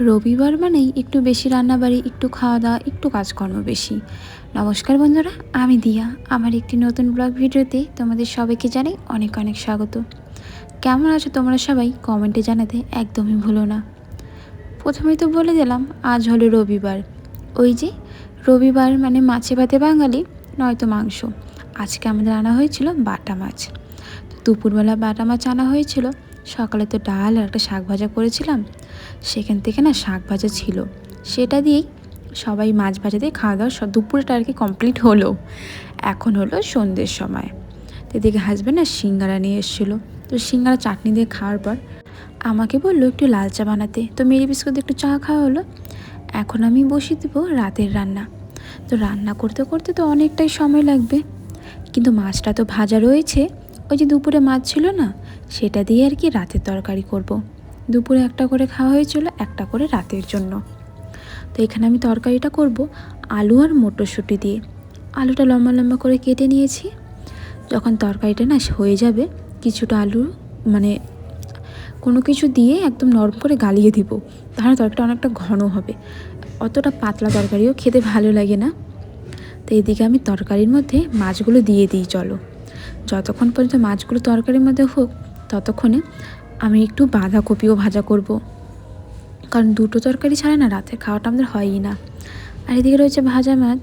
রবিবার মানেই একটু বেশি রান্নাবাড়ি, একটু খাওয়া দাওয়া একটু কাজকর্ম বেশি। নমস্কার বন্ধুরা, আমি দিয়া। আমার একটি নতুন ব্লগ ভিডিওতে তোমাদের সবাইকে জানাই অনেক অনেক স্বাগত। কেমন আছো তোমরা সবাই? কমেন্টে জানাতে একদমই ভুলো না। প্রথমে তো বলে দিলাম, আজ হলো রবিবার। ওই যে, রবিবার মানে মাছে ভাতে বাঙালি, নয়তো মাংস। আজকে আমাদের আনা হয়েছিল বাটা মাছ। দুপুরবেলা বাটা মাছ আনা হয়েছিল। সকালে তো ডাল আর একটা শাক ভাজা করেছিলাম। সেখান থেকে না শাক ভাজা ছিল। সেটা দিয়েই সবাই মাছ ভাজা দিয়ে খাওয়া দাওয়া সব দুপুরটা আর কি কমপ্লিট হলো। এখন হলো সন্ধ্যের সময়। এদিকে হাজব্যান্ড না সিঙ্গারা নিয়ে এসেছিল। তো সিঙ্গারা চাটনি দিয়ে খাওয়ার পর আমাকে বলল, একটু লাল চা বানাতে। তো মেরি বিস্কুট একটু চা খাওয়া হলো। এখন আমি বসিয়ে দেবো রাতের রান্না। তো রান্না করতে করতে তো অনেকটাই সময় লাগবে। কিন্তু মাছটা তো ভাজা রয়েছে। ওই যে দুপুরে মাছ ছিল না, সেটা দিয়ে আর কি রাতের তরকারি করব। দুপুরে একটা করে খাওয়া হয়েছিল, একটা করে রাতের জন্য। তো এখানে আমি তরকারিটা করব আলু আর মটরশুঁটি দিয়ে। আলুটা লম্বা লম্বা করে কেটে নিয়েছি। যখন তরকারিটা না হয়ে যাবে, কিছুটা আলু মানে কোনো কিছু দিয়ে একদম নরম করে গালিয়ে দিব। তাহলে তরকারিটা অনেকটা ঘন হবে। অতটা পাতলা তরকারিও খেতে ভালো লাগে না। তো এদিকে আমি তরকারির মধ্যে মাছগুলো দিয়ে দিই, চলো। যতক্ষণ পর্যন্ত মাছগুলো তরকারির মধ্যে হোক, ততক্ষণে আমি একটু বাঁধাকপিও ভাজা করব। কারণ দুটো তরকারি ছাড়া না রাতে খাওয়াটা আমাদের হয়ই না। আর এদিকে রয়েছে ভাজা মাছ।